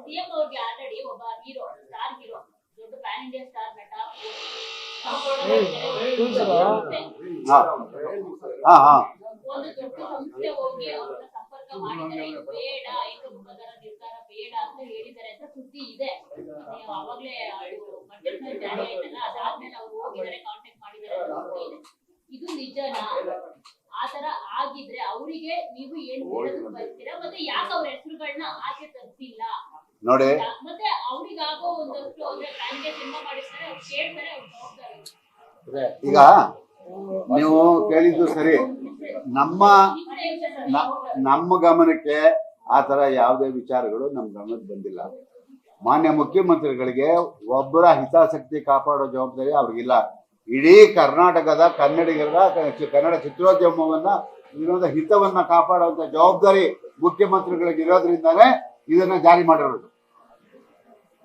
CM ಅವ್ರಿಗೆ already ಒಬ್ಬ hero star hero ದೊಡ್ಡ ಪ್ಯಾನ್ ಇಂಡಿಯಾ ಸ್ಟಾರ್ ನಟ ಹಾ. ಹಾ ಹಾ. ಒಂದು ದೊಡ್ಡ ಸಂಸ್ಥೆ ಹೋಗಿ ಅವ್ರನ್ನ ಸಂಪರ್ಕ ಮಾಡಿದರೆ ಇದು ಬೇಡ ಏಕಮುಖದರ ನಿರ್ಧಾರ ಬೇಡ ಅಂತ ಹೇಳಿದ್ದಾರೆ ಅಂತ ಸುದ್ದಿ ಇದೆ. ನೀವು ಅವಾಗ್ಲೇ ಬಜೆಟ್ ಜಾರಿ ಆಯ್ತಲ್ಲ ಅದಾದ್ಮೇಲೆ ಅವ್ರು ಹೋಗಿದ್ದಾರೆ ಕಾಂಟ್ಯಾಕ್ಟ್ ಮಾಡಿದ್ದಾರೆ ಅಂತ ಇದೆ. ಇದು ನಿಜನಾ? ಆತರ ಆಗಿದ್ರೆ ಅವರಿಗೆ ನೀವು ಏನ್ ಹೇಳೋದಕ್ಕೆ ಬರ್ತೀರಾ? ಮತ್ತೆ ಯಾಕೆ ಅವ್ರ ಹೆಸರುಗಳನ್ನ ಆಚೆ ತರ್ಸಿಲ್ಲ? ನೋಡಿ. ಮತ್ತೆ ಅವ್ರಿಗಾಗೋ ಒಂದಷ್ಟು ಅಂದ್ರೆ ಫ್ಯಾನ್ಗೆ ಸಿನಿಮಾ ಮಾಡಿಸ್ತಾರೆ ಅವ್ರು ಕೇಳ್ತಾರೆ ಅವ್ರು ಜವಾಬ್ದಾರಿ. ಈಗ ನೀವು ಕೇಳಿದ್ದು ಸರಿ. ನಮ್ಮ ನಮ್ಮ ಗಮನಕ್ಕೆ ಆ ಥರ ಯಾವುದೇ ವಿಚಾರಗಳು ನಮ್ಮ ಗಮನಕ್ಕೆ ಬಂದಿಲ್ಲ. ಮಾನ್ಯ ಮುಖ್ಯಮಂತ್ರಿಗಳಿಗೆ ಒಬ್ಬರ ಹಿತಾಸಕ್ತಿ ಕಾಪಾಡೋ ಜವಾಬ್ದಾರಿ ಅವ್ರಿಗಿಲ್ಲ. ಇಡೀ ಕರ್ನಾಟಕದ ಕನ್ನಡಿಗರ ಕನ್ನಡ ಚಿತ್ರೋದ್ಯಮವನ್ನ ಇದರಿಂದ ಹಿತವನ್ನ ಕಾಪಾಡುವಂತ ಜವಾಬ್ದಾರಿ ಮುಖ್ಯಮಂತ್ರಿಗಳಿಗೆ ಇರೋದ್ರಿಂದಾನೇ ಇದನ್ನ ಜಾರಿ ಮಾಡಿರೋದು.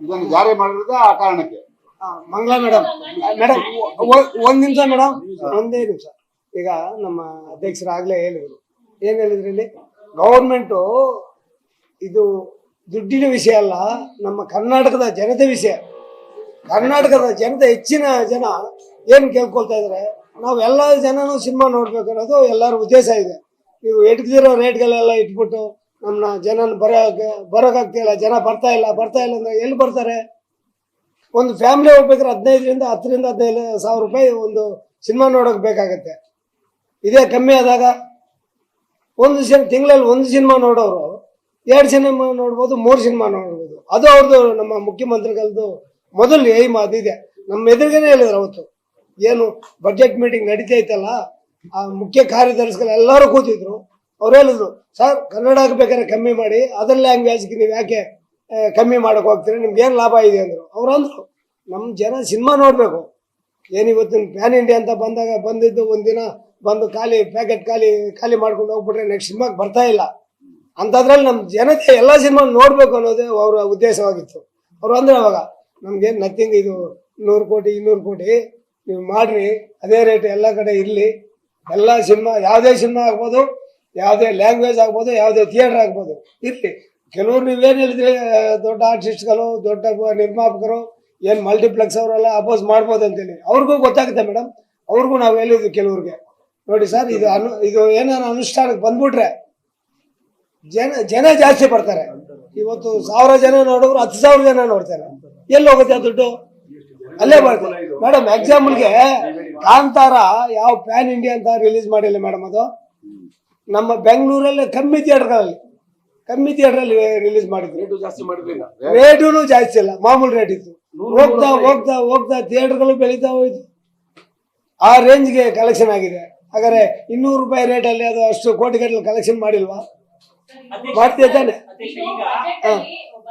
ಇದನ್ನ ಜಾರಿ ಮಾಡಿರೋದೇ ಆ ಕಾರಣಕ್ಕೆ. ಮಂಗಳ ಮಂಗಳಾ ಮೇಡಮ್ ಮೇಡಮ್ ಒಂದ್ ನಿಮಿಷ ಮೇಡಮ್ ಒಂದೇ ನಿಮಿಷ. ಈಗ ನಮ್ಮ ಅಧ್ಯಕ್ಷರಾಗ್ಲೇ ಹೇಳಿದ್ರು. ಏನ್ ಹೇಳಿದ್ರು ಇಲ್ಲಿ? ಗೌರ್ಮೆಂಟು ಇದು ದುಡ್ಡಿನ ವಿಷಯ ಅಲ್ಲ ನಮ್ಮ ಕರ್ನಾಟಕದ ಜನತೆ ವಿಷಯ. ಕರ್ನಾಟಕದ ಜನತೆ ಹೆಚ್ಚಿನ ಜನ ಏನ್ ಕೇಳ್ಕೊಳ್ತಾ ಇದ್ದಾರೆ ನಾವು ಎಲ್ಲ ಜನನು ಸಿನಿಮಾ ನೋಡ್ಬೇಕನ್ನೋದು ಎಲ್ಲರ ಉದ್ದೇಶ ಇದೆ. ನೀವು ಎಟ್ಕದಿರೋ ರೇಟ್ಗಳೆಲ್ಲ ಇಟ್ಬಿಟ್ಟು ನಮ್ಮನ್ನ ಜನನ ಬರೋಕೆ ಬರೋಕ್ಕಾಗ್ತಿಲ್ಲ ಜನ ಬರ್ತಾ ಇಲ್ಲ ಬರ್ತಾ ಇಲ್ಲ ಅಂದ್ರೆ ಎಲ್ಲಿ ಬರ್ತಾರೆ? ಒಂದು ಫ್ಯಾಮಿಲಿ ಹೋಗ್ಬೇಕಾದ್ರೆ ಹದಿನೈದರಿಂದ ಹತ್ತರಿಂದ ಹದಿನೈದು ಸಾವಿರ ರೂಪಾಯಿ ಒಂದು ಸಿನಿಮಾ ನೋಡೋಕೆ ಬೇಕಾಗತ್ತೆ. ಇದೇ ಕಮ್ಮಿ ಆದಾಗ ಒಂದು ಸಿನ್, ತಿಂಗಳಲ್ಲಿ ಒಂದು ಸಿನಿಮಾ ನೋಡೋರು, ಎರಡು ಸಿನಿಮಾ ನೋಡ್ಬೋದು, ಮೂರು ಸಿನಿಮಾ ನೋಡ್ಬೋದು. ಅದು ಅವ್ರದ್ದು ನಮ್ಮ ಮುಖ್ಯಮಂತ್ರಿಗಳದ್ದು ಮೊದಲು ಏಮ್ ಅದಿದೆ ನಮ್ಮ ಎದುರಿಗೇನೆ ಹೇಳಿದ್ರು ಅವತ್ತು. ಏನು ಬಜೆಟ್ ಮೀಟಿಂಗ್ ನಡೀತಾ ಆ ಮುಖ್ಯ ಕಾರ್ಯದರ್ಶಿಗಳು ಎಲ್ಲರೂ ಕೂತಿದ್ರು. ಅವ್ರು ಹೇಳಿದ್ರು, ಸರ್ ಕನ್ನಡ ಬೇಕಾದ್ರೆ ಕಮ್ಮಿ ಮಾಡಿ, ಅದರ್ ಲ್ಯಾಂಗ್ವೇಜ್ಗೆ ನೀವು ಯಾಕೆ ಕಮ್ಮಿ ಮಾಡಕ್ ಹೋಗ್ತೀರಿ? ನಿಮ್ಗೆ ಏನು ಲಾಭ ಇದೆ? ಅಂದರು. ಅವ್ರು ಅಂದರು ನಮ್ಮ ಜನ ಸಿನಿಮಾ ನೋಡಬೇಕು. ಏನು ಇವತ್ತಿನ ಪ್ಯಾನ್ ಇಂಡಿಯಾ ಅಂತ ಬಂದಾಗ ಬಂದಿದ್ದು ಒಂದಿನ ಬಂದು ಖಾಲಿ ಪ್ಯಾಕೆಟ್ ಖಾಲಿ ಖಾಲಿ ಮಾಡ್ಕೊಂಡು ಹೋಗ್ಬಿಟ್ರೆ ನೆಕ್ಸ್ಟ್ ಸಿನಿಮಾಗೆ ಬರ್ತಾ ಇಲ್ಲ. ಅಂಥದ್ರಲ್ಲಿ ನಮ್ಮ ಜನತೆ ಎಲ್ಲ ಸಿನಿಮಾ ನೋಡಬೇಕು ಅನ್ನೋದೇ ಅವರ ಉದ್ದೇಶವಾಗಿತ್ತು. ಅವರು ಅಂದ್ರೆ ಅವಾಗ ನಮ್ಗೆ ನಥಿಂಗ್ ಇದು ನೂರು ಕೋಟಿ, ಇನ್ನೂರು ಕೋಟಿ ನೀವು ಮಾಡ್ರಿ, ಅದೇ ರೇಟ್ ಎಲ್ಲ ಕಡೆ ಇರಲಿ. ಎಲ್ಲ ಸಿನಿಮಾ, ಯಾವುದೇ ಸಿನಿಮಾ ಆಗ್ಬೋದು, ಯಾವುದೇ ಲ್ಯಾಂಗ್ವೇಜ್ ಆಗ್ಬೋದು, ಯಾವುದೇ ಥಿಯೇಟರ್ ಆಗ್ಬೋದು, ಇರಲಿ. ಕೆಲವ್ರು ನೀವೇನು ಹೇಳಿದ್ರಿ ದೊಡ್ಡ ಆರ್ಟಿಸ್ಟ್ಗಳು ದೊಡ್ಡ ನಿರ್ಮಾಪಕರು, ಏನು ಮಲ್ಟಿಪ್ಲೆಕ್ಸ್ ಅವರೆಲ್ಲ ಅಪೋಸ್ ಮಾಡ್ಬೋದು ಅಂತೇಳಿ ಅವ್ರಿಗೂ ಗೊತ್ತಾಗುತ್ತೆ ಮೇಡಮ್ ಅವ್ರಿಗೂ ನಾವು ಹೇಳಿದ್ವಿ ಕೆಲವ್ರಿಗೆ. ನೋಡಿ ಸರ್ ಇದು ಅನು, ಇದು ಏನಾರು ಅನುಷ್ಠಾನಕ್ಕೆ ಬಂದ್ಬಿಟ್ರೆ, ಜನ ಜನ ಜಾಸ್ತಿ ಬರ್ತಾರೆ. ಇವತ್ತು ಸಾವಿರ ಜನ ನೋಡಿದ್ರು, ಹತ್ತು ಸಾವಿರ ಜನ ನೋಡ್ತಾರೆ. ಎಲ್ಲಿ ಹೋಗುತ್ತೆ ದುಡ್ಡು? ಅಲ್ಲೇ ಬರ್ತದೆ ಮೇಡಮ್ ಎಕ್ಸಾಂಪಲ್ಗೆ ಕಾಂತಾರ ಯಾವ ಪ್ಯಾನ್ ಇಂಡಿಯಾ ಅಂತ ರಿಲೀಸ್ ಮಾಡಿಲ್ಲ ಮೇಡಮ್ ಅದು. ನಮ್ಮ ಬೆಂಗಳೂರಲ್ಲಿ ಕಮ್ಮಿ ಥಿಯೇಟರ್ಗಳಲ್ಲಿ ಕಮ್ಮಿ ಥಿಯೇಟರಲ್ಲಿ ರಿಲೀಸ್ ಮಾಡಿದ್ರು. ಜಾಸ್ತಿ ಮಾಡಿರ್ಲಿಲ್ಲ. ರೇಟು ಜಾಸ್ತಿ ಇಲ್ಲ ಮಾಮೂಲಿ ರೇಟ್ ಇತ್ತು. ಹೋಗ್ತಾ ಹೋಗ್ತಾ ಹೋಗ್ತಾ ಥಿಯೇಟರ್ಗಳು ಬೆಳೀತಾ ಹೋಯ್ತು. ಆ ರೇಂಜ್ಗೆ ಕಲೆಕ್ಷನ್ ಆಗಿದೆ. ಹಾಗಾದ್ರೆ ಇನ್ನೂರು ರೂಪಾಯಿ ರೇಟಲ್ಲಿ ಅದು ಅಷ್ಟು ಕೋಟಿಗಟ್ಟಲೆ ಕಲೆಕ್ಷನ್ ಮಾಡಿಲ್ವಾ? ಮಾಡ್ತೀಯ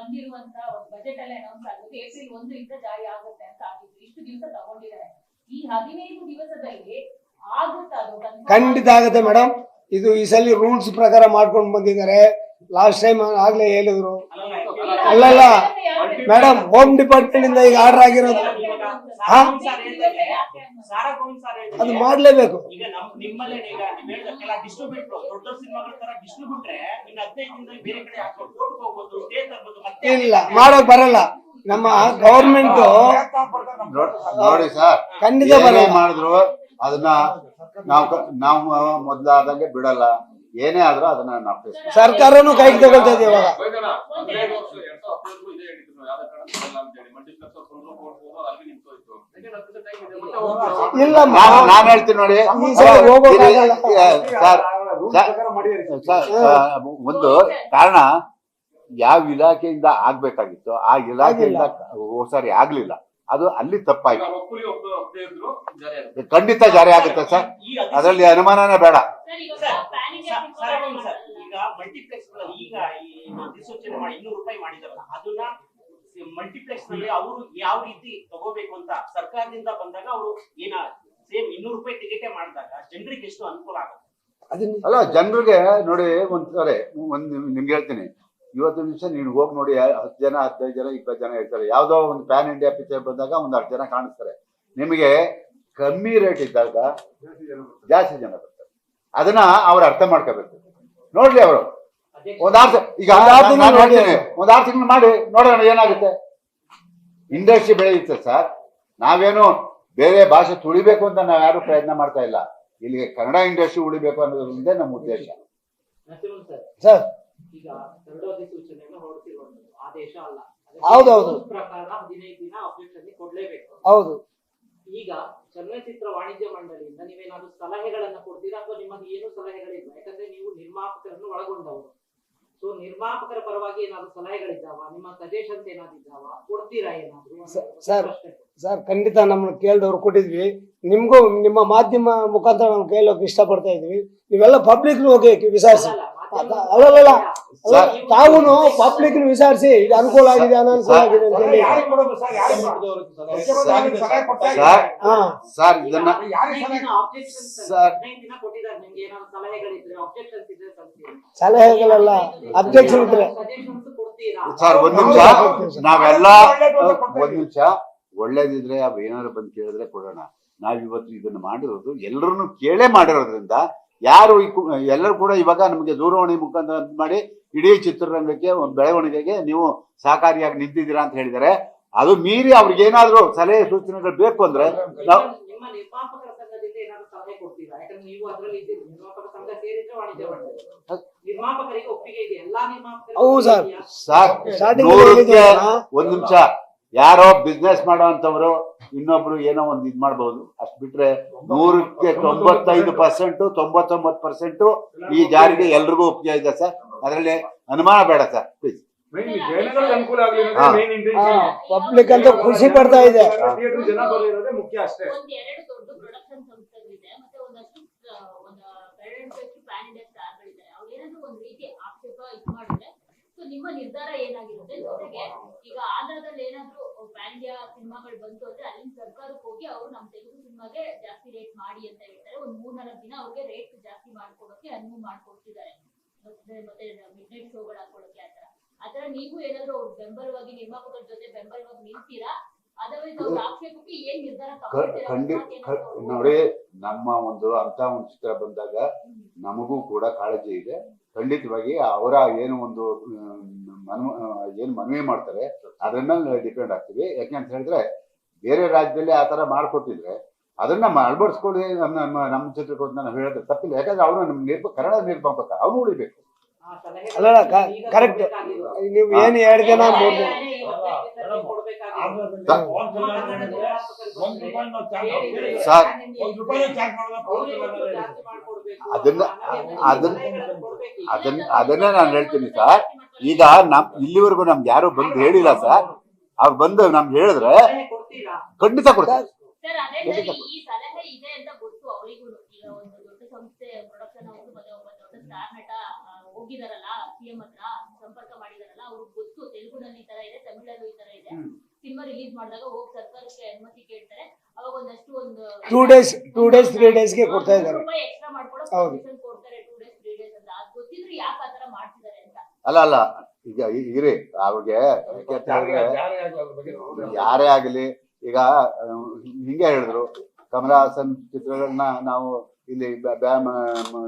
ಬಂದಿರುವಂತ ಒಂದು ಬಜೆಟ್ ಅಲ್ಲಿ ಅನೌನ್ಸ್ ಆಗುತ್ತೆ ಏಪ್ರಿಲ್ ಒಂದು ಇಂದ ಜಾರಿ ಆಗುತ್ತೆ ಅಂತ ಆಗಿತ್ತು ಇಷ್ಟು ದಿವಸ ತಗೊಂಡಿದ್ದಾರೆ. ಈ ಹದಿನೈದು ದಿವಸದಲ್ಲಿ ಆಗುತ್ತಾ ಅದು confirm ಖಂಡಿತ ಆಗುತ್ತೆ ಮೇಡಮ್ ಇದು ಈ ಸಲ ರೂಲ್ಸ್ ಪ್ರಕಾರ ಮಾಡ್ಕೊಂಡು ಬಂದಿದ್ದಾರೆ. ಲಾಸ್ಟ್ ಟೈಮ್ ಆಗ್ಲೇ ಹೇಳಿದ್ರು. ಅಲ್ಲಲ್ಲ ಮೇಡಮ್ ಹೋಮ್ ಡಿಪಾರ್ಟ್ಮೆಂಟ್ ಇಂದ ಈಗ ಆರ್ಡರ್ ಆಗಿರೋದು. ಹಾ? ಅದು ಮಾಡ್ಲೇಬೇಕು. ಇಲ್ಲ ಮಾಡೋಕ್ ಬರಲ್ಲ. ನಮ್ಮ ಗೌರ್ಮೆಂಟ್ ನೋಡಿ ಸರ್ ಖಂಡಿತ ಬರಲ್ಲ. ಮಾಡಿದ್ರು ಅದನ್ನ ನಾವು ಕ- ನಾವು ಮೊದ್ಲಾದಂಗೆ ಬಿಡಲ್ಲ. ಏನೇ ಆದ್ರೂ ಅದನ್ನ ನಾವು face ಮಾಡ್ತೀವಿ. ಸರ್ಕಾರನು ಕೈಗೆ ತಗೊಳ್ತಾ ಇದೆ ಇವಾಗ. ಇಲ್ಲ ನಾನು ನಾನು ಹೇಳ್ತೀನಿ ನೋಡಿ. ಈ ಸಲ ಹೋಗೋಕ್ಕಾಗಲ್ಲ. ಇದು- ಸರ್ ಸರ್, ಆ, ಒಂದು ಕಾರಣ ಯಾವ ಇಲಾಖೆಯಿಂದ ಆಗ್ಬೇಕಾಗಿತ್ತು ಆ ಇಲಾಖೆಯಿಂದ ಸಾರಿ ಆಗ್ಲಿಲ್ಲ. ಅದು ಅಲ್ಲಿ ತಪ್ಪಾಯ್ತು. ಖಂಡಿತ ಜಾರಿ ಆಗುತ್ತೆ ಸರ್. ಅದರಲ್ಲಿ ಅನುಮಾನನೇ ಬೇಡ. Sir, sir. ಈಗ ಮಲ್ಟಿಪ್ಲೆಕ್ಸ್ ಈಗ ಈ ಅಧಿಸೂಚನೆ ಮಾಡಿ ಇನ್ನೂರು ರೂಪಾಯಿ ಮಾಡಿದಾರಲ್ಲ ಅದನ್ನ ಮಲ್ಟಿಪ್ಲೆಕ್ಸ್ನಲ್ಲಿ ಅವರು ಯಾವ ರೀತಿ ತಗೋಬೇಕು ಅಂತ ಸರ್ಕಾರದಿಂದ ಬಂದಾಗ ಅವರು ಏನ ಸೇಮ್ ಇನ್ನೂರು ರೂಪಾಯಿ ಟಿಕೆಟೇ ಮಾಡಿದಾಗ ಜನರಿಗೆ ಎಷ್ಟು ಅನುಕೂಲ ಆಗುತ್ತೆ? ಅಲ್ಲ ಜನರಿಗೆ ನೋಡಿ ಒಂದ್ ಸರಿ ಒಂದ್ ನಿಮ್- ನಿಮ್ಗೆ ಹೇಳ್ತೀನಿ. ಇವತ್ತು ನಿಮಿಷ ನೀನು ಹೋಗಿ ನೋಡಿ ಹತ್ತು ಜನ ಹದಿನೈದು ಜನ ಇಪ್ಪತ್ತು ಜನ ಇರ್ತಾರೆ. ಯಾವುದೋ ಒಂದು ಪ್ಯಾನ್ ಇಂಡಿಯಾ ಪಿಕ್ಚರ್ ಬಂದಾಗ ಒಂದು ಹತ್ತು ಜನ ಕಾಣಿಸ್ತಾರೆ. ನಿಮಗೆ ಕಮ್ಮಿ ರೇಟ್ ಇದ್ದಾಗ ಜಾಸ್ತಿ ಜನ ಬರ್ತಾರೆ. ಅದನ್ನ ಅವ್ರು ಅರ್ಥ ಮಾಡ್ಕೋಬೇಕು. ನೋಡ್ಲಿ ಅವರು. ಒಂದಾರು ಈಗ ಒಂದ್ ಆರು ತಿಂಗಳು ಮಾಡಿ ನೋಡೋಣ ಏನಾಗುತ್ತೆ. ಇಂಡಸ್ಟ್ರಿ ಬೆಳೆಯುತ್ತೆ ಸರ್. ನಾವೇನು ಬೇರೆ ಭಾಷೆ ತುಳಿಬೇಕು ಅಂತ ನಾವು ಯಾರು ಪ್ರಯತ್ನ ಮಾಡ್ತಾ ಇಲ್ಲ. ಇಲ್ಲಿಗೆ ಕನ್ನಡ ಇಂಡಸ್ಟ್ರಿ ಉಳಿಬೇಕು ಅನ್ನೋದ್ರಿಂದ ನಮ್ಮ ಉದ್ದೇಶ. ಸರ್. ಹೌದೌದು. ಹೌದು. ಈಗ ಚಲನಚಿತ್ರ ವಾಣಿಜ್ಯ ಮಂಡಳಿಯಿಂದ ನೀವೇನಾದ್ರು ಸಲಹೆಗಳನ್ನ ಕೊಡ್ತೀರಾ? ಅಥವಾ ನಿಮಗೆ ಏನು ಸಲಹೆಗಳಿಲ್ಲ? ಯಾಕಂದ್ರೆ ನೀವು ನಿರ್ಮಾಪಕರನ್ನು ಒಳಗೊಂಡವರು. ಸೊ ನಿರ್ಮಾಪಕರ ಪರವಾಗಿ ಏನಾದ್ರು ಸಲಹೆಗಳಿದ್ದಾವ? ನಿಮ್ಮ ಸಜೆಷನ್ಸ್ ಏನಾದ್ರು ಇದ್ದಾವ ಕೊಡ್ತೀರಾ ಏನಾದ್ರು? ಸರ್. ಸರ್ ಖಂಡಿತ ನಮ್ಮನ್ನ ಕೇಳಿದವ್ರು ಕೊಟ್ಟಿದ್ವಿ. ನಿಮ್ಗೂ ನಿಮ್ಮ ಮಾಧ್ಯಮ ಮುಖಾಂತರ ನಾವು ಕೇಳೋಕೆ ಇಷ್ಟಪಡ್ತಾ ಇದ್ವಿ. ನೀವೆಲ್ಲ ಪಬ್ಲಿಕ್ ಹೋಗಿ ವಿಚಾರಿಸಿ. ಅಲ್ಲಲ್ಲ. ತಾವು ಪಬ್ಲಿಕ್ ವಿಚಾರಿಸಿ ಇದು ಅನುಕೂಲ ಆಗಿದೆ ಅನಾನುಕೂಲ ಆಗಿದೆ ಅಂತ ಹೇಳಿ. ಸರ್? ಹಾ. ಸರ್ ಇದನ್ನ ಸರ್. ದಿನ ಕೊಟ್ಟಿದ್ದಾರೆ ನಿಮ್ಗೆ ಏನಾದ್ರು ಸಲಹೆಗಳಿದ್ರೆ ಅಬ್ಜೆಕ್ಷನ್ಸ್ ಇದ್ರೆ ಕಳ್ಸಿ. ಸಲಹೆಗಳೆಲ್ಲ ಅಬ್ಜೆಕ್ಷನ್ ಇದ್ರೆ. ಸಜೆಷನ್ಸ್ ಕೊಡ್ತೀರಾ? ಸರ್ ಒಂದ್ ನಿಮಿಷ. ನಾವೆಲ್ಲ ಒಂದ್ ನಿಮಿಷ. ಒಳ್ಳೇದಿದ್ರೆ ಅವ್ ಏನಾದ್ರು ಬಂದು ಕೇಳಿದ್ರೆ ಕೊಡೋಣ. ನಾವ್ ಇವತ್ತು ಇದನ್ನ ಮಾಡಿರೋದು ಎಲ್ಲರನ್ನು ಕೇಳೇ ಮಾಡಿರೋದ್ರಿಂದ ಯಾರು ಈ ಎಲ್ಲರೂ ಕೂಡ ಇವಾಗ ನಮಗೆ ದೂರವಾಣಿ ಮುಖಾಂತರ ಮಾಡಿ ಇಡೀ ಚಿತ್ರರಂಗಕ್ಕೆ ಒಂದ್ ಬೆಳವಣಿಗೆಗೆ ನೀವು ಸಹಕಾರಿಯಾಗಿ ನಿಂತಿದ್ದೀರಾ ಅಂತ ಹೇಳಿದ್ದಾರೆ. ಅದು ಮೀರಿ ಅವ್ರಿಗೆ ಏನಾದ್ರು ಸಲಹೆ ಸೂಚನೆಗಳು ಬೇಕು ಅಂದ್ರೆ ನಾವು ನಿಮ್ಮ ನಿರ್ಮಾಪಕರ ಸಂಘದಿಂದ ಏನಾದ್ರು ಸಲಹೆ ಕೊಡ್ತೀರಾ? ಯಾಕಂದ್ರೆ ನೀವು ಅದ್ರಲ್ಲಿ ಇದ್ದೀರಿ. ನಿರ್ಮಾಪಕ ಸಂಘ ಸೇರಿದ್ರೆ ವಾಣಿಜ್ಯ ಮಂಡಳಿ ಒಪ್ಪಿಗೆ ಇದೆ. ಎಲ್ಲಾ ಹೌದು ಸರ್. ನಿರ್ಮಾಪಕರಿಗೆ ಸಾರ್ ಒಂದ್ ನಿಮಿಷ. ಯಾರೋ ಬಿಸ್ನೆಸ್ ಮಾಡೋಂಥವ್ರು ಇನ್ನೊಬ್ರು ಏನೋ ಒಂದ್ ಇದ್ ಮಾಡ್ಬೋದು. ಬಿಟ್ರೆ ನೂರಕ್ಕೆ ತೊಂಬತ್ತೈದು ಪರ್ಸೆಂಟ್ ತೊಂಬತ್ತೊಂಬತ್ತು ಪರ್ಸೆಂಟ್ ಈ ಜಾರಿಗೆ ಎಲ್ರಿಗೂ ಒಪ್ಪಿಗೆ ಇದೆ ಸರ್. ಅದರಲ್ಲಿ ಅನುಮಾನ ಬೇಡ ಸರ್ ಪ್ಲೀಸ್ ಪಬ್ಲಿಕ್ ಅಂತ ಖುಷಿ ಪಡ್ತಾ ಇದೆ. ನಿಮ್ಮ ನಿರ್ಧಾರ ಏನಾಗಿರುತ್ತೆ? ಜೊತೆಗೆ ಈಗ ಆಂಧ್ರದಲ್ಲಿ ಏನಾದ್ರು ಪ್ಯಾನ್ ಇಂಡಿಯಾ ಸಿನಿಮಾಗಳು ಬಂತು ಅಂದ್ರೆ ಅಲ್ಲಿನ ಸರ್ಕಾರಕ್ಕೆ ಹೋಗಿ ಅವರು ನಮ್ಮ ತೆಲುಗು ಸಿನಿಮಾಗೆ ಜಾಸ್ತಿ ರೇಟ್ ಮಾಡಿ ಅಂತ ಹೇಳ್ತಾರೆ. ಒಂದ್ ಮೂರ್ ನಾಲ್ಕು ದಿನ ಅವ್ರಿಗೆ ರೇಟ್ ಜಾಸ್ತಿ ಮಾಡ್ಕೊಡೋಕೆ ಅನುವು ಮಾಡ್ಕೊಡ್ತಿದ್ದಾರೆ. ಮತ್ತೆ ಮಿಡ್ ನೈಟ್ ಶೋಗಳು ಹಾಕೊಳಕ್ಕೆ ಆತರ ಆತರ ನೀವು ಏನಾದ್ರು ಅವ್ರ ಬೆಂಬಲವಾಗಿ ನಿರ್ಮಾಪಕರ ಜೊತೆ ಬೆಂಬಲವಾಗಿ ನಿಲ್ತೀರಾ? ಅಂತ ನೋಡಿ ನಮ್ಮ ಒಂದು ಅಂತ ಒಂದು ಚಿತ್ರ ಬಂದಾಗ ನಮಗೂ ಕೂಡ ಕಾಳಜಿ ಇದೆ. ಖಂಡಿತವಾಗಿ ಅವರ ಏನು ಒಂದು ಏನ್ ಏನು ಮನವಿ ಮಾಡ್ತಾರೆ ಅದ್ರ ಮೇಲೆ ಡಿಪೆಂಡ್ ಆಗ್ತೀವಿ. ಯಾಕೆಂತ ಹೇಳಿದ್ರೆ ಬೇರೆ ರಾಜ್ಯದಲ್ಲಿ ಆ ಥರ ಮಾಡ್ಕೊಟ್ಟಿದ್ರೆ ಅದನ್ನ ಅಳವಡಿಸ್ಕೊಳ್ಳಿ ನಮ್ಮ ನಮ್ಮ ನಮ್ಮ ಚಿತ್ರಕ್ಕೆ ನಾವು ಹೇಳಿದ್ರೆ ತಪ್ಪಿಲ್ಲ. ಯಾಕಂದ್ರೆ ಅವನು ನಮ್ಮ ನಿರ್ಮ ಕನ್ನಡ ನಿರ್ಮಾಪಕ ಅವನು ಉಳಿಬೇಕು. ಅಲ್ಲ ಕರೆಕ್ಟ್ ನೀವು ಏನು ಎರಡು ದಿನ ಸರ್, ಅದನ್ನ ಅದನ್ನ ಅದನ್ನ ಅದನ್ನೇ ನಾನು ಹೇಳ್ತೀನಿ ಸರ್. ಈಗ ನಮ್ ಇಲ್ಲಿವರೆಗೂ ನಮ್ಗೆ ಯಾರು ಬಂದು ಹೇಳಿಲ್ಲ ಸರ್. ಅವ್ರು ಬಂದು ನಮ್ಗೆ ಹೇಳಿದ್ರೆ ಖಂಡಿತ ಕೊಡ್ತಾರೆ ಸರ್ ಅದೇ ಸರ್ ಈ ಸಲಹೆ ಇದೆ ಅಂತ ಗೊತ್ತು ಅವರಿಗೂ. ಈಗ ಒಂದು ದೊಡ್ಡ ಸಂಸ್ಥೆ ಪ್ರೊಡಕ್ಷನ್ ಹೌಸ್ ಮತ್ತೆ ಒಬ್ಬ ದೊಡ್ಡ ಸ್ಟಾರ್ ಹೋಗಿದಾರಲ್ಲ ಸಿಎಂ ಹತ್ರ ಸಂಪರ್ಕ ಮಾಡಿದಾರಲ್ಲ ಅವ್ರಿಗೆ ಗೊತ್ತು. ತೆಲುಗುನಲ್ಲಿ ಈ ತರ ಇದೆ ತಮಿಳಲ್ಲೂ ಈ ತರ ಇದೆ. ಸಿನಿಮಾ ರಿಲೀಸ್ ಮಾಡಿದಾಗ ಹೋಗಿ ಸರ್ಕಾರಕ್ಕೆ ಅನುಮತಿ ಕೇಳ್ತಾರೆ. ಅವಾಗ ಒಂದಷ್ಟು ಒಂದು two days two days three ಡೇಸ್ಗೆ ಕೊಡ್ತಾ ಇದ್ದಾರೆ. ಎಕ್ಸ್ಟ್ರಾ ಮಾಡ್ಕೊಡೋ ಹೌದು. ಕೊಡ್ತಾರೆ ಟೂ ಡೇಸ್ ತ್ರೀ ಡೇಸ್ ಅಂತ. ಅದು ಗೊತ್ತಿದ್ರು ಯಾಕೆ ಆತರ ಮಾಡ್ತಿದ್ದಾರೆ ಅಂತ. ಅಲ್ಲ ಅಲ್ಲ. ಈಗ ಇರಿ ಅವ್ರಿಗೆ ಯಾರೇ ಆಗಲಿ ಈಗ ಹಿಂಗೆ ಹೇಳಿದ್ರು. ಕಮಲ ಹಾಸನ್ ಚಿತ್ರಗಳನ್ನ ನಾವು ಇಲ್ಲಿ ಬ್ಯಾ- ಬ್ಯಾ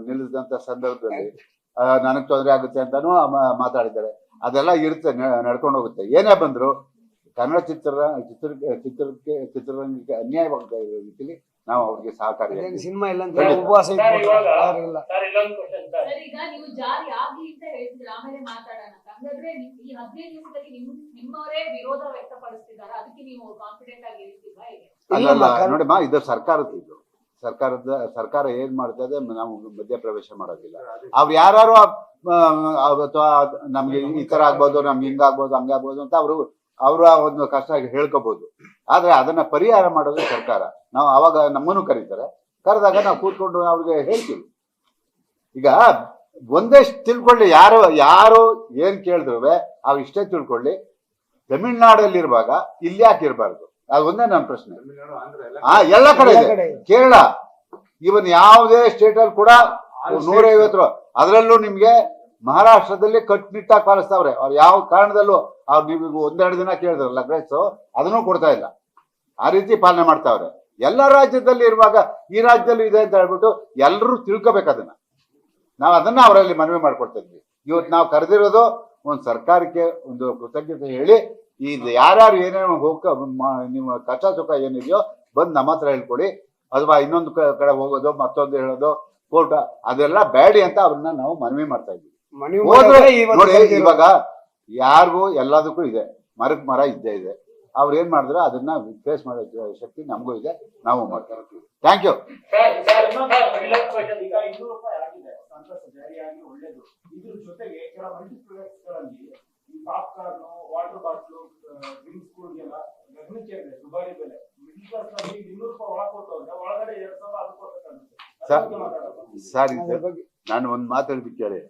ನಿಲ್ಲಿಸಿದಂತ ಸಂದರ್ಭದಲ್ಲಿ ನನಗೆ ತೊಂದರೆ ಆಗುತ್ತೆ ಅಂತಾನು ಮಾತಾಡಿದ್ದಾರೆ. ಅದೆಲ್ಲ ಇರುತ್ತೆ ನಡ್ಕೊಂಡು ಹೋಗುತ್ತೆ. ಏನೇ ಬಂದ್ರು ಕನ್ನಡ ಚಿತ್ರ ಚಿತ್ರ ಚಿತ್ರಕ್ಕೆ ಚಿತ್ರರಂಗಕ್ಕೆ ಅನ್ಯಾಯವಾಗದ ರೀತಿಯಲ್ಲಿ ನಾವು ಅವ್ರಿಗೆ ಸಹಕಾರಿ ಸಿನಿಮಾ ಇಲ್ಲ ಅಂತ ಉಪವಾಸ ಇಲ್ಲ ಸರ್ ಈಗ ನೀವು ಜಾರಿ ಆಗ್ಲಿ ಅಂತ ಹೇಳ್ತಿದ್ರೆ ಆಮೇಲೆ ಮಾತಾಡೋಣ. ಹಂಗಾದ್ರೆ ನಿಮ್- ಈ ಹದಿನೈದು ದಿವಸದಲ್ಲಿ ನಿಮ್ ನಿಮ್ಮವರೇ ವಿರೋಧ ವ್ಯಕ್ತಪಡಿಸ್ತಿದ್ದಾರೆ ಅದಕ್ಕೆ ನೀವು ಕಾನ್ಫಿಡೆಂಟ್ ಆಗಿ ಹೇಳ್ತಿಲ್ವಾ ಹೇಗೆ? ಅಲ್ಲಲ್ಲ ಇಲ್ಲಮ್ಮ, ಕನ್ನಡ- ನೋಡಿಮ್ಮ ಇದು ಸರ್ಕಾರದ ಇದು ಸರ್ಕಾರದ ಸರ್ಕಾರ ಏನ್ ಇದೆ ನಾವು ಮಧ್ಯಪ್ರವೇಶ ಮಾಡೋದಿಲ್ಲ. ಅವ್ರು ಯಾರು ಅಥವಾ ನಮ್ಗೆ ಈ ತರ ಆಗ್ಬೋದು ನಮ್ಗೆ ಹಿಂಗಾಗ್ಬೋದು ಹಂಗಾಗ್ಬೋದು ಅಂತ ಅವರು ಅವರ ಒಂದು ಕಷ್ಟ ಹೇಳ್ಕೋಬಹುದು ಆದ್ರೆ ಅದನ್ನ ಪರಿಹಾರ ಮಾಡೋದು ಸರ್ಕಾರ. ನಾವು ಅವಾಗ ನಮ್ಮನ್ನು ಕರೀತಾರೆ. ಕರೆದಾಗ ನಾವು ಕೂತ್ಕೊಂಡು ಅವ್ರಿಗೆ ಹೇಳ್ತೀವಿ. ಈಗ ಒಂದೇ ತಿಳ್ಕೊಳ್ಳಿ ಯಾರು ಯಾರು ಏನ್ ಕೇಳಿದ್ರು ಅವ್ ಇಷ್ಟೇ ತಿಳ್ಕೊಳ್ಳಿ. ತಮಿಳ್ನಾಡಲ್ಲಿರುವಾಗ ಇಲ್ಲಿ ಯಾಕೆ ಇರಬಾರ್ದು? ಅದು ಒಂದೇ ನನ್ನ ಪ್ರಶ್ನೆ. ಆ ಎಲ್ಲ ಕಡೆ ಇದೆ. ಕಡೆ ಇದೆ. ಕೇರಳ ಇವನ್ ಯಾವುದೇ ಸ್ಟೇಟ್ ಅಲ್ಲಿ ಕೂಡ ನೂರೈವತ್ತು ಅದರಲ್ಲೂ ನಿಮ್ಗೆ ಮಹಾರಾಷ್ಟ್ರದಲ್ಲಿ ಕಟ್ಟುನಿಟ್ಟಾಗಿ ಪಾಲಿಸ್ತಾವ್ರೆ ಅವ್ರು ಯಾವ ಕಾರಣದಲ್ಲೂ ಅವ್ರು ನೀವು ಒಂದೆರಡು ದಿನ ಕೇಳಿದ್ರಲ್ಲ ಗ್ರೇಸ್ ಅದನ್ನೂ ಕೊಡ್ತಾ ಇಲ್ಲ. ಆ ರೀತಿ ಪಾಲನೆ ಮಾಡ್ತಾವ್ರೆ. ಎಲ್ಲ ರಾಜ್ಯದಲ್ಲಿ ಇರುವಾಗ ಈ ರಾಜ್ಯದಲ್ಲಿ ಇದೆ ಅಂತ ಹೇಳ್ಬಿಟ್ಟು ಎಲ್ಲರೂ ತಿಳ್ಕೊಬೇಕು ಅದನ್ನ. ನಾವು ಅದನ್ನ ಅವರಲ್ಲಿ ಮನವಿ ಮಾಡ್ಕೊಡ್ತಾ ಇದ್ವಿ. ಇವತ್ತು ನಾವು ಕರೆದಿರೋದು ಒಂದು ಸರ್ಕಾರಕ್ಕೆ ಒಂದು ಕೃತಜ್ಞತೆ ಹೇಳಿ ಇದು ಯಾರ್ಯಾರು ಏನೇನು ಹೋಗ ನಿಮ್ಮ ಕಷ್ಟ ಸುಖ ಏನಿದೆಯೋ ಬಂದು ನಮ್ಮ ಹತ್ರ ಹೇಳ್ಕೊಡಿ. ಅಥವಾ ಇನ್ನೊಂದು ಕಡೆ ಹೋಗೋದು, ಮತ್ತೊಂದು ಹೇಳೋದು, ಕೋರ್ಟ್, ಅದೆಲ್ಲ ಬೇಡಿ ಅಂತ ಅವ್ರನ್ನ ನಾವು ಮನವಿ ಮಾಡ್ತಾ ಮನವಿ ಹೋದ್ರೆ ಇವತ್ತು ನೋಡಿ. ಇವಾಗ ಯಾರಿಗೂ ಎಲ್ಲದಕ್ಕೂ ಇದೆ ಮರಕ್ ಮರ ಇದ್ದೇ ಇದೆ. ಅವ್ರು ಏನ್ ಮಾಡಿದ್ರು ಅದನ್ನ ಫೇಸ್ ಮಾಡೋ ಶಕ್ತಿ ನಮಗೂ ಇದೆ ನಾವು ಮಾಡ್ತಾ ಇರ್ತೀವಿ ಥ್ಯಾಂಕ್ ಯು ಸರ್ ನಾನು ಒಂದು ಮಾತು ಹೇಳ್ಬಿಟ್ಟು ಕೇಳಿ.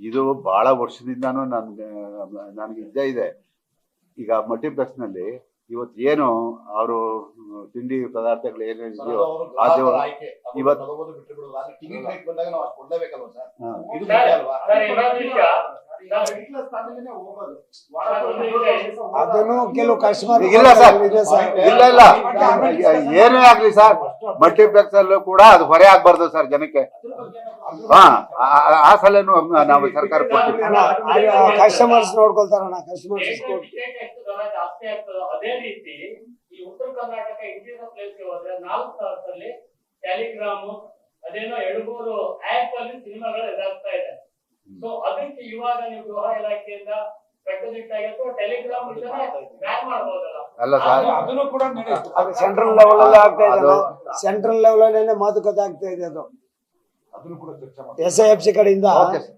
ಇದು ಬಹಳ ವರ್ಷದಿಂದಾನು ನನ್ಗೆ ನನಗೆ ಇದ್ದೇ ಇದೆ. ಈಗ ಮಲ್ಟಿಪ್ಲೆಕ್ಸ್ನಲ್ಲಿ ಇವತ್ತು ಏನು ಅವರು ತಿಂಡಿ ಪದಾರ್ಥಗಳು ಏನೇನು ಇದೆಯೋ ಅದು ಇವತ್ತು ಅದನ್ನು ಕೆಲವು ಕಸ್ಟಮರ್ ಇಲ್ಲ ಸರ್. ಇಲ್ಲ ಇಲ್ಲ. ಏನೇ ಆಗ್ಲಿ ಸರ್. ಮಲ್ಟಿಪ್ಲೆಕ್ಸ್ ಅಲ್ಲೂ ಕೂಡ ಅದು ಹೊರೆ ಆಗ್ಬಾರ್ದು ಸರ್ ಜನಕ್ಕೆ. ಹಾ ಆ- ಸಲನು ನಾವು ಸರ್ಕಾರ ಕಸ್ಟಮರ್ಸ್ ನೋಡ್ಕೊಳ್ತಾರಣ್ಣ ಕಸ್ಟಮರ್ಸ್ ಅದೇ ರೀತಿ ಈ ಉತ್ತರ ಕರ್ನಾಟಕ ಇಂಟೀರಿಯರ್ ಪ್ಲೇಸ್ಗೆ ಹೋದ್ರೆ ನಾಲ್ಕು ತಾಸಲ್ಲಿ ಟೆಲಿಗ್ರಾಮು ಅದೇನೋ ಎಡಗೂರು ಆಪ್ ಅಲ್ಲಿ ಸಿನಿಮಾಗಳು ಇದಾಗ್ತಾ ಇದೆ. ಸೊ ಅದಕ್ಕೆ ಇವಾಗ ನೀವು ಗೃಹ ಇಲಾಖೆಯಿಂದ ಅಲ್ಲ ಸರ್. ಅದು ಸೆಂಟ್ರಲ್ ಲೆವೆಲ್ ಅಲ್ಲಿ ಆಗ್ತಾ ಇದೆ ಸೆಂಟ್ರಲ್ ಲೆವೆಲ್ ಅಲ್ಲೇ ಮಾತುಕತೆ ಆಗ್ತಾ ಇದೆ ಅದು. ಎಸ್ ಐ ಎಫ್ ಸಿ ಕಡೆಯಿಂದ. Okay sir